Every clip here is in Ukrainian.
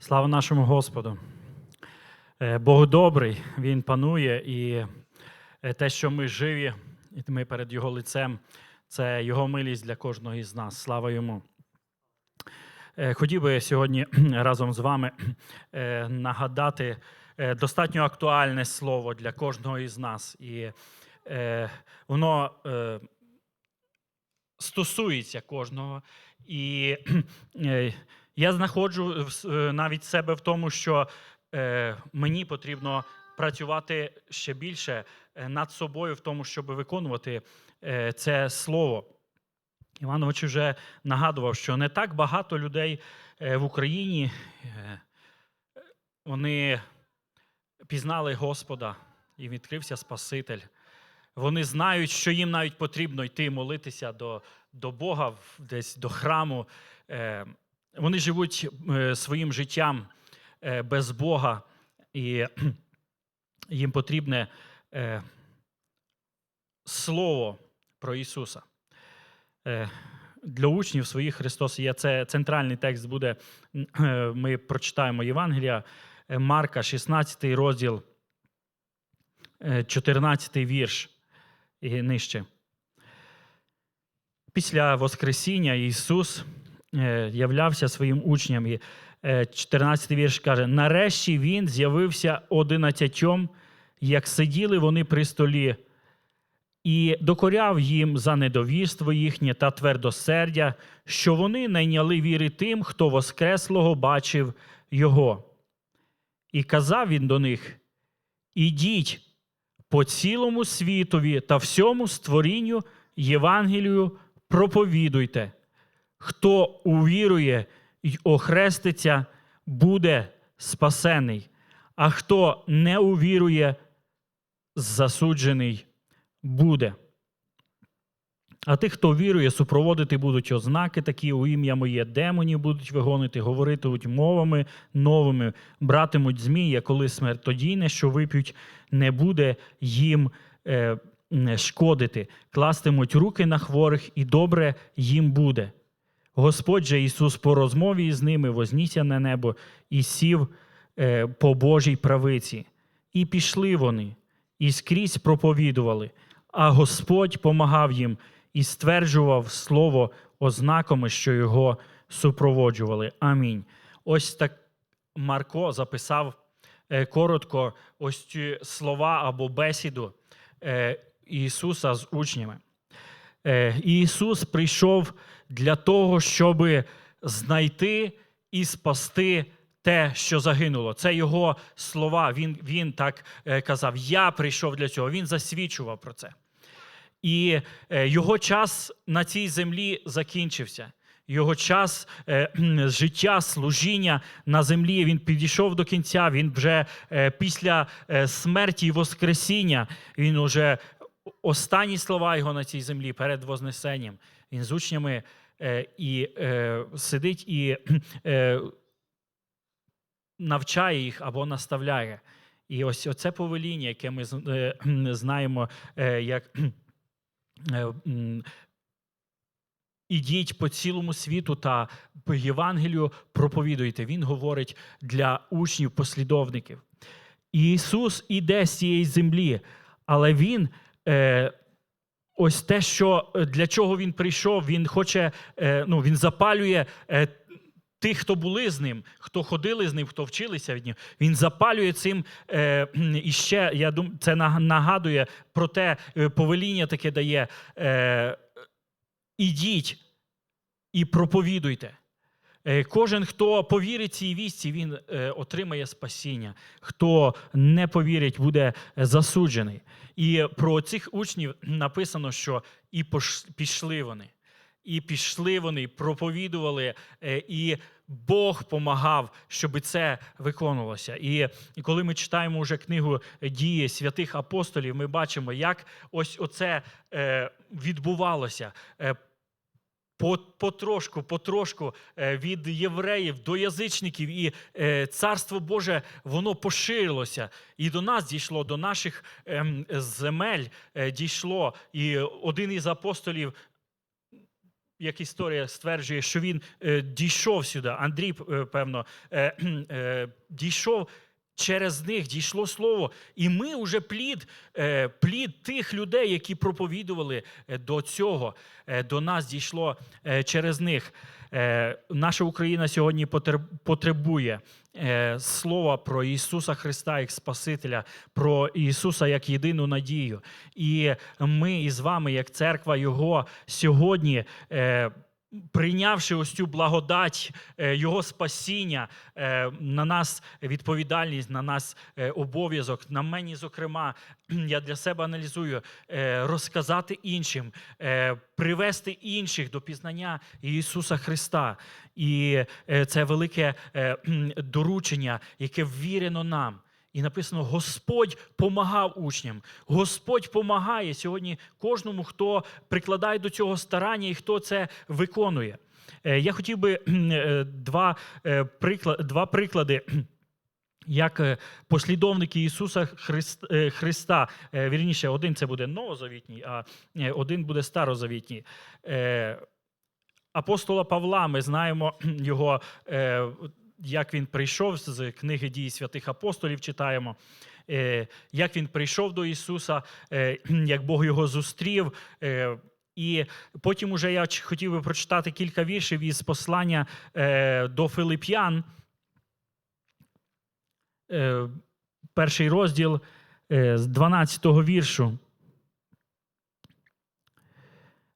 Слава нашому Господу. Е, Бог добрий, Він панує, і е, те, що ми живі, і ми перед Його лицем, це Його милість для кожного із нас. Слава йому. Е, Хотів би сьогодні разом з вами нагадати достатньо актуальне слово для кожного із нас. І воно стосується кожного. І я знаходжу с- е, навіть себе в тому, що е, мені потрібно працювати ще більше е, над собою в тому, щоб виконувати е, це слово. Іванович вже нагадував, що не так багато людей е, в Україні е, вони пізнали Господа і відкрився Спаситель. Вони знають, що їм навіть потрібно йти молитися до, до Бога, десь до храму. Вони живуть е, своїм життям е, без Бога, і їм потрібне е, слово про Ісуса. Для учнів своїх Христос є це центральний текст буде. Ми прочитаємо Євангелія Марка, 16 розділ, е, 14 вірш і нижче. Після Воскресіння Ісус являвся своїм учням. І е, 14 вірш каже: нарешті Він з'явився одинадцятьом, як сиділи вони при столі, і докоряв їм за недовірство їхнє та твердосердя, що вони найняли віри тим, хто Воскреслого бачив Його. І казав він до них: Ідіть по цілому світові та всьому створінню Євангелію проповідуйте. Хто увірує й охреститься, буде спасений, а хто не увірує, засуджений буде. А тих, хто вірує, супроводити будуть ознаки, такі у ім'я моє демонів будуть вигонити, говоритимуть мовами новими, братимуть змія, коли смертодійне, що вип'ють, не буде їм е, шкодити, кластимуть руки на хворих, і добре їм буде. Господь же Ісус по розмові з ними вознісся на небо і сів е, по Божій правиці. І пішли вони, і скрізь проповідували, а Господь помагав їм і стверджував слово ознаками, що його супроводжували. Амінь. Ось так Марко записав е, коротко ось ці слова або бесіду е, Ісуса з учнями. Ісус прийшов для того, щоб знайти і спасти те, що загинуло. Це його слова. Він, він так е, казав: Я прийшов для цього. Він засвідчував про це. І е, його час на цій землі закінчився. Його час е, життя, служіння на землі він підійшов до кінця. Він вже після смерті і Воскресіння, він уже останні слова його на цій землі перед Вознесенням. Він з учнями е, і е, сидить і е, навчає їх або наставляє. І ось оце повеління, яке ми знаємо, як ідіть по цілому світу та по Євангелію проповідуйте. Він говорить для учнів, послідовників. Ісус іде з цієї землі, але Він. Е, Ось те, що е, для чого він прийшов, він хоче, е, ну він запалює е, тих, хто були з ним, хто ходили з ним, хто вчилися від нього. Він запалює цим і ще, я думаю, це нагадує про те, повеління таке дає. Е, ідіть і проповідуйте. Е, Кожен, хто повірить цій вісті, він е, отримає спасіння. Хто не повірить, буде е, засуджений. І про цих учнів написано, що і пішли вони. І пішли вони, проповідували, і Бог помагав, щоб це виконувалося. І коли ми читаємо вже книгу дії святих апостолів, ми бачимо, як ось оце відбувалося. По- Потрошку, потрошку е, від євреїв до язичників, і е, царство Боже воно поширилося. І до нас дійшло, до наших ем, земель е, дійшло. І один із апостолів як історія стверджує, що він дійшов сюди. Андрій, певно, дійшов. Через них дійшло слово, і ми вже плід, е, плід тих людей, які проповідували е, до цього, е, до нас дійшло через них. Наша Україна сьогодні потребує слова про Ісуса Христа як Спасителя, про Ісуса як єдину надію. І ми із вами, як церква Його, сьогодні. Прийнявши ось цю благодать, е, його спасіння, е, на нас відповідальність, на нас е, обов'язок, на мені, зокрема, я для себе аналізую, розказати іншим, привести інших до пізнання Ісуса Христа. І це велике доручення, яке ввірено нам. І написано: Господь помагав учням. Господь помагає сьогодні кожному, хто прикладає до цього старання і хто це виконує. Е, Я хотів би е, два, е, два приклади. Як е, послідовники Ісуса е, Христа, е, вірніше, один це буде новозавітній, а е, один буде старозавітній. Е, Апостола Павла, ми знаємо його, е, як він прийшов з книги дій святих апостолів, читаємо, е, як він прийшов до Ісуса, е, як Бог його зустрів. е, І потім уже я хотів би прочитати кілька віршів із послання до Филип'ян. Перший розділ з 12 віршу.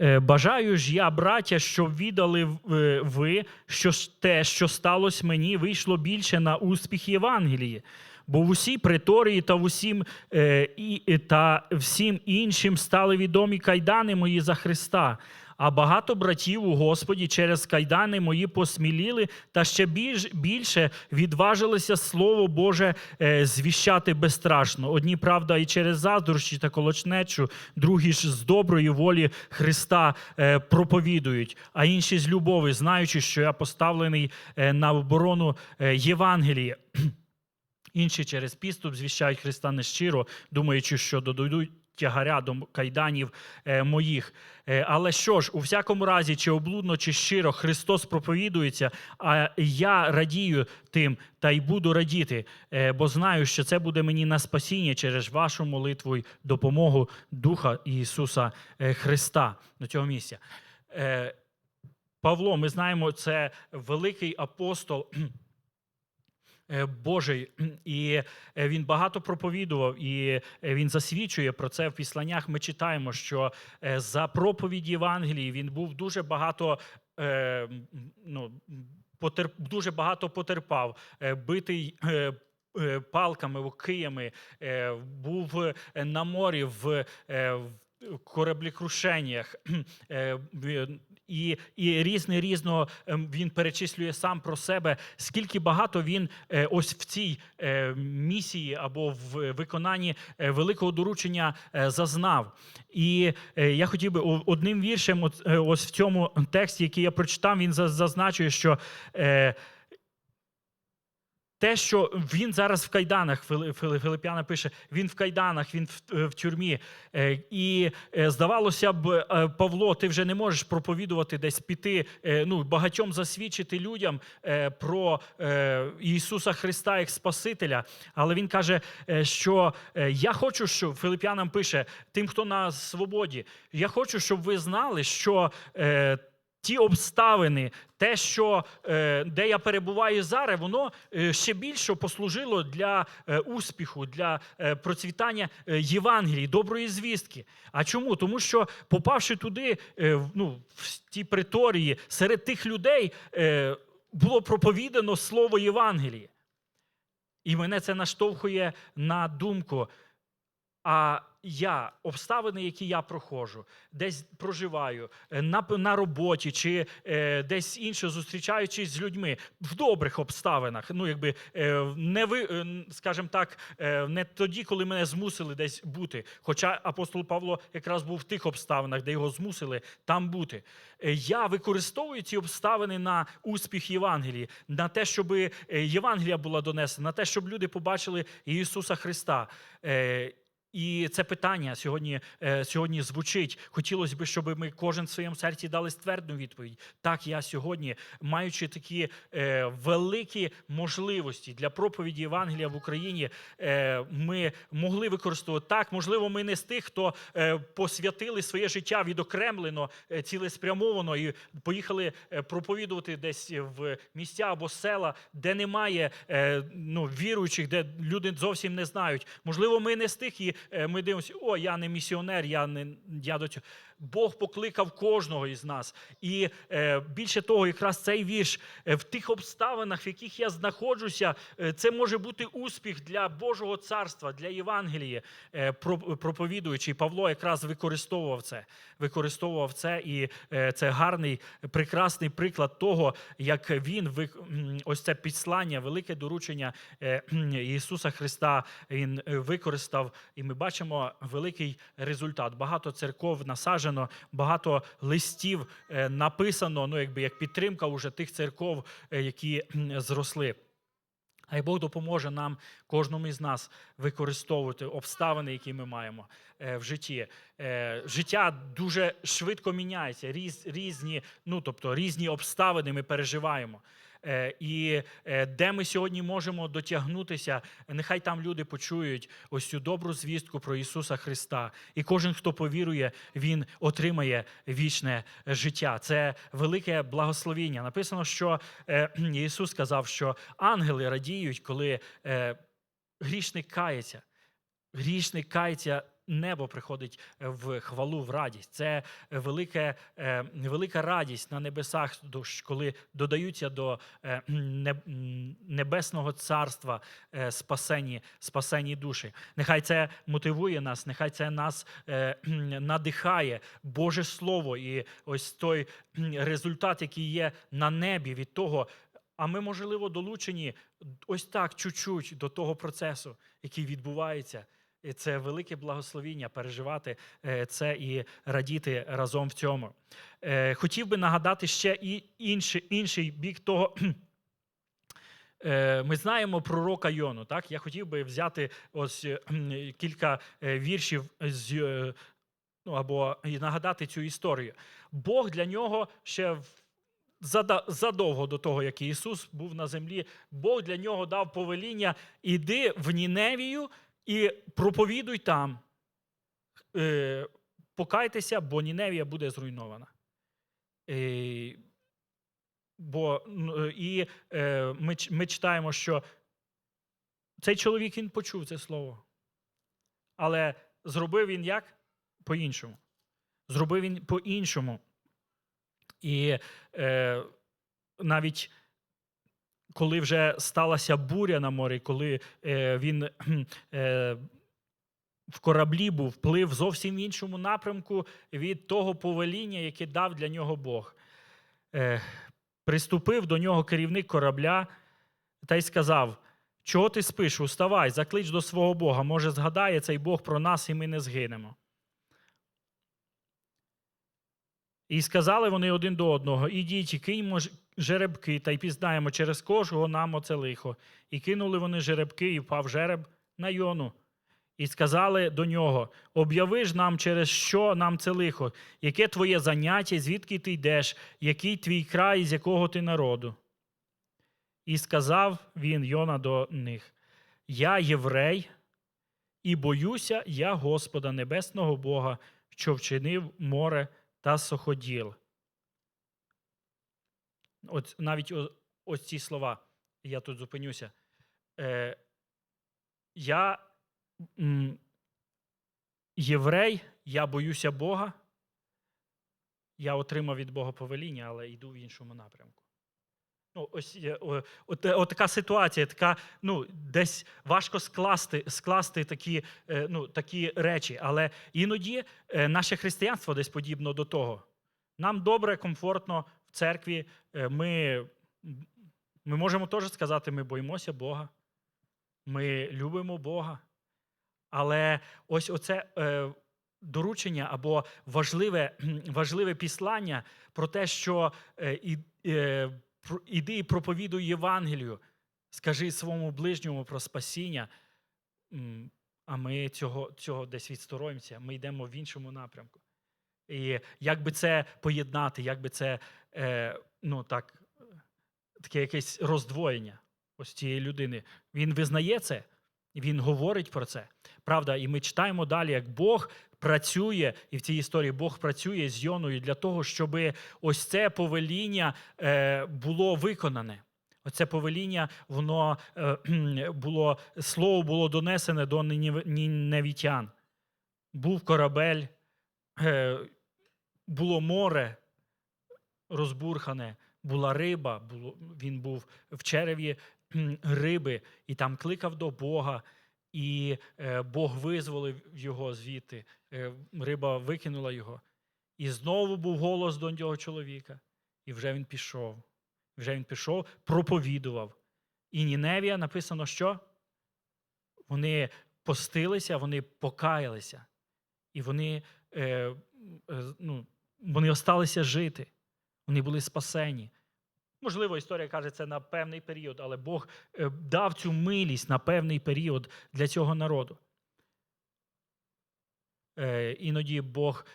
Е, Бажаю ж я, браття, щоб віддали е, ви, що те, що сталося мені, вийшло більше на успіх Євангелії. Бо в усій приторії та в усім, е, і- та всім іншим стали відомі кайдани мої за Христа. А багато братів у Господі через кайдани мої посміліли та ще більше відважилися Слово Боже е, звіщати безстрашно. Одні, правда, і через заздрощі та колочнечу, другі ж з доброї волі Христа е, проповідують, а інші з любові, знаючи, що я поставлений е, на оборону Євангелія. Інші через підступ звіщають Христа нещиро, думаючи, що додадуть тягаря до кайданів е, моїх. Е, але що ж, у всякому разі, чи облудно, чи щиро, Христос проповідується, а я радію тим та й буду радіти, е, бо знаю, що це буде мені на спасіння через вашу молитву й допомогу Духа Ісуса Христа до цього місця. Павло, ми знаємо, це великий апостол. Е, Божий, і е, він багато проповідував, і е, він засвідчує про це в післаннях. Ми читаємо, що за проповідь Євангелії він був дуже багато. Ну, потер, дуже багато потерпав, битий палками, киями, був на морі в, в кораблекрушеннях. І, і різне різно ем, він перечислює сам про себе, скільки багато він е, ось в цій е, місії або в виконанні е, великого доручення зазнав. І я хотів би одним віршем, ось в цьому тексті, який я прочитав, він за- зазначує, що. Те, що він зараз в кайданах, Фили- Фили- Филип'яна пише, він в кайданах, він в, е, тюрмі. Е, І е, здавалося б, Павло, ти вже не можеш проповідувати десь піти, ну, багатьом засвідчити людям про Ісуса Христа як Спасителя. Але він каже, що я хочу, щоб Филип'янам пише, тим, хто на свободі, я хочу, щоб ви знали, що. Ті обставини, те, що е, де я перебуваю зараз, воно е, ще більше послужило для е, успіху, для процвітання Євангелії, доброї звістки. А чому? Тому що, попавши туди, ну, в ті приторії, серед тих людей було проповідано слово Євангелії. І мене це наштовхує на думку. А я, обставини, які я проходжу, десь проживаю, е, на, на роботі чи е, десь інше зустрічаючись з людьми в добрих обставинах, ну якби е, не ви, е, скажімо так, е, не тоді, коли мене змусили десь бути. Хоча апостол Павло якраз був в тих обставинах, де його змусили там бути. Е, Я використовую ці обставини на успіх Євангелії, на те, щоб Євангелія була донесена, на те, щоб люди побачили Ісуса Христа. Е, І це питання сьогодні, е, сьогодні звучить. Хотілося б, щоб ми кожен в своєму серці дали ствердну відповідь. Так, я сьогодні, маючи такі е, великі можливості для проповіді Євангелія в Україні, е, ми могли використовувати так. Можливо, ми не з тих, хто посвятили своє життя відокремлено, цілеспрямовано і поїхали проповідувати десь в місця або села, де немає ну, віруючих, де люди зовсім не знають. Можливо, ми не з тих, і ми дивимося, о, я не місіонер, я не я до цього. Бог покликав кожного із нас. І е, більше того, якраз цей вірш е, в тих обставинах, в яких я знаходжуся, е, це може бути успіх для Божого царства, для Євангелії. Е, про- проповідуючий Павло якраз використовував це. Використовував це, і е, це гарний, прекрасний приклад того, як він ось це підслання, велике доручення е, Ісуса Христа він е, використав, і ми бачимо великий результат. Багато церков насаджено, багато листів е, написано, ну якби як підтримка уже тих церков, е, які зросли. Хай Бог допоможе нам, кожному із нас, використовувати обставини, які ми маємо е, в житті. Життя дуже швидко міняється, різ, різні, ну тобто різні обставини ми переживаємо. Е, і е, де ми сьогодні можемо дотягнутися, нехай там люди почують ось цю добру звістку про Ісуса Христа. І кожен, хто повірує, він отримає вічне життя. Це велике благословіння. Написано, що е, Ісус сказав, що ангели радіють, коли грішник кається. Грішник кається. Небо приходить в хвалу, в радість. Це велике, е, велика радість на небесах, коли додаються до е, небесного царства е, спасені, спасені душі. Нехай це мотивує нас, нехай це нас е, надихає Боже Слово і ось той результат, який є на небі від того. А ми, можливо, долучені ось так чуть-чуть до того процесу, який відбувається. І це велике благословіння переживати е, це і радіти разом в цьому. Е, Хотів би нагадати ще і інший, інший бік того. Е, Ми знаємо пророка Йону. Так? Я хотів би взяти ось кілька віршів з, ну, або і нагадати цю історію. Бог для нього ще задовго до того, як Ісус був на землі, Бог для нього дав повеління: іди в Ніневію і проповідуй там. Е, покайтеся, бо Ніневія буде зруйнована. Е, бо ну, і е, ми, ми читаємо, що цей чоловік він почув це слово. Але зробив він як? По-іншому. Зробив він по-іншому. І е, навіть коли вже сталася буря на морі, коли е, він е, в кораблі був, плив зовсім в іншому напрямку від того повеління, яке дав для нього Бог. Е, приступив до нього керівник корабля та й сказав: Чого ти спиш? Уставай, заклич до свого Бога. Може, згадає цей Бог про нас, і ми не згинемо. І сказали вони один до одного: Ідіть, і киньмо жеребки, та й пізнаємо, через кожного нам оце лихо. І кинули вони жеребки, і впав жереб на йону. І сказали до нього: Об'яви ж нам, через що нам це лихо, яке твоє заняття, звідки ти йдеш, який твій край, з якого ти народу. І сказав він Йона до них: Я єврей, і боюся я Господа Небесного Бога, що вчинив море та суходіл. От навіть ось ці слова, я тут зупинюся. Е, я м, єврей, я боюся Бога. Я отримав від Бога повеління, але йду в іншому напрямку. Ну, ось о, от, от така ситуація, така, ну, десь важко скласти, скласти такі, е, ну, такі речі. Але іноді е, наше християнство десь подібно до того. Нам добре, комфортно церкві. е, Ми, ми можемо теж сказати, ми боїмося Бога, ми любимо Бога. Але ось оце е, доручення або важливе, важливе післання про те, що е, іди і проповідуй Євангелію, скажи своєму ближньому про спасіння. а ми цього, цього десь відсторонюємося, ми йдемо в іншому напрямку. І як би це поєднати, як би це е, ну, так, таке якесь роздвоєння ось цієї людини. Він визнає це, він говорить про це. Правда, і ми читаємо далі, як Бог працює, і в цій історії Бог працює з Йоною для того, щоб ось це повеління е, було виконане. Оце повеління, воно е, було, слово було донесене до ніневітян. Був корабель, е, було море розбурхане, була риба, було, він був в череві риби, і там кликав до Бога, і е, Бог визволив його звідти. Е, риба викинула його. І знову був голос до цього чоловіка, і вже він пішов. Вже він пішов, проповідував. І Ніневія написано, що вони постилися, вони покаялися, і вони, е, е, ну, вони осталися жити, вони були спасені. Можливо, історія каже це на певний період, але Бог е, дав цю милість на певний період для цього народу. Е, іноді Бог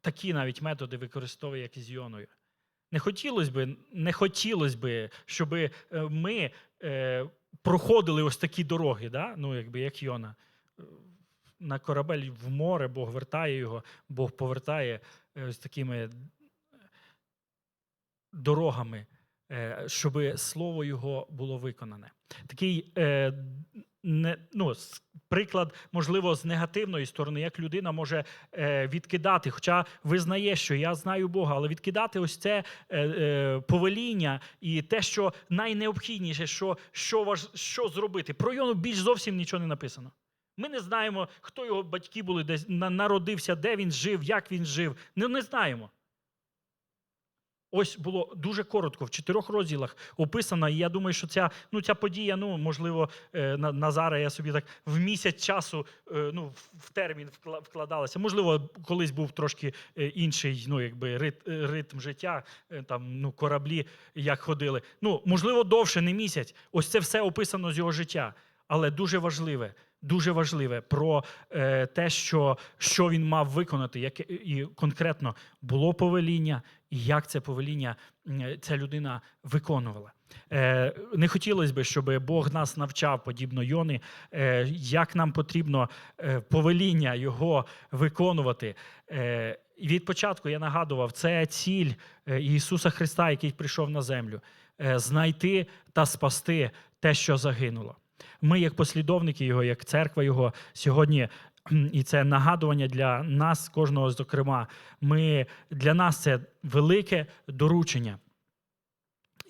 такі навіть методи використовує, як із Йоною. Не хотілося би, не хотілося би, щоб ми е, проходили ось такі дороги, да? ну, якби, як Йона. Е, На корабель в море, Бог вертає його, Бог повертає е, ось такими дорогами, е, щоб слово його було виконане. Такий е, не, ну, приклад, можливо, з негативної сторони, як людина може е, відкидати, хоча визнає, що я знаю Бога, але відкидати ось це е, е, повеління і те, що найнеобхідніше, що, що, важ, що зробити. Про Йону більш зовсім нічого не написано. Ми не знаємо, хто його батьки були, десь народився, де він жив, як він жив. Не, не знаємо. Ось було дуже коротко, в чотирьох розділах описано, і я думаю, що ця, ну, ця подія, ну, можливо, е, на, на зараз я собі так в місяць часу е, ну, в- термін вкладалася. Можливо, колись був трошки е, інший ну, якби, ритм життя, там, ну, кораблі як ходили. Ну, можливо, довше, не місяць. Ось це все описано з його життя. Але дуже важливе, дуже важливе про е, те, що, що він мав виконати, яке і конкретно було повеління, і як це повеління ця людина виконувала. Е, не хотілося б, щоб Бог нас навчав, подібно Йони, е, як нам потрібно е, повеління його виконувати. Е, від початку я нагадував, це ціль е, Ісуса Христа, який прийшов на землю, е, знайти та спасти те, що загинуло. Ми, як послідовники Його, як церква Його, сьогодні, і це нагадування для нас, кожного зокрема, ми, для нас це велике доручення.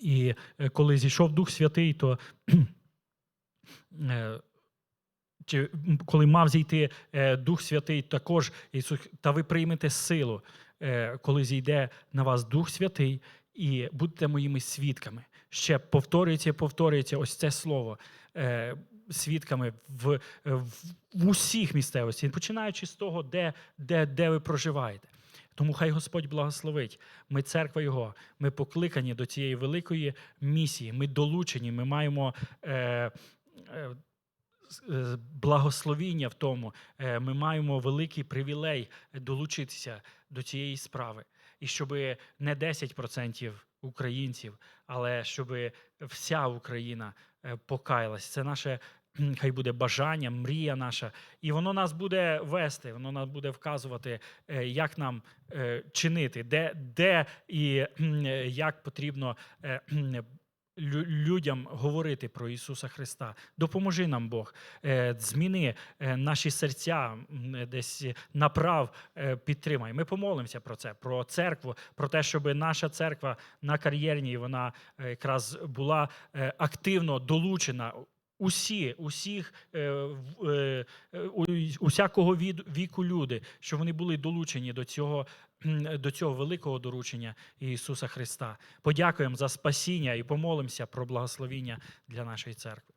І е, коли зійшов Дух Святий, то е, чи коли мав зійти е, Дух Святий, також Ісус, та ви приймете силу, коли зійде на вас Дух Святий, і будете моїми свідками. Ще повторюється, повторюється ось це слово. Е, свідками в, в, в усіх місцевостях, починаючи з того, де, де, де ви проживаєте. Тому хай Господь благословить. Ми церква Його, ми покликані до цієї великої місії. Ми долучені, ми маємо е, е, е, благословіння в тому. Е, ми маємо великий привілей долучитися до цієї справи. І щоб не 10% українців, але щоб вся Україна е, покаялась. Це наше хай буде бажання, мрія наша, і воно нас буде вести, воно нас буде вказувати, е, як нам е, чинити, де, де і е, як потрібно е, людям говорити про Ісуса Христа. Допоможи нам Бог, е, зміни е, наші серця, е, десь направ, підтримай. Ми помолимося про це, про церкву, про те, щоб наша церква на кар'єрній вона якраз була активно долучена. Усі, усіх, е, е, е, усякого віку люди, що вони були долучені до цього, до цього великого доручення Ісуса Христа. Подякуємо за спасіння і помолимося про благословіння для нашої церкви.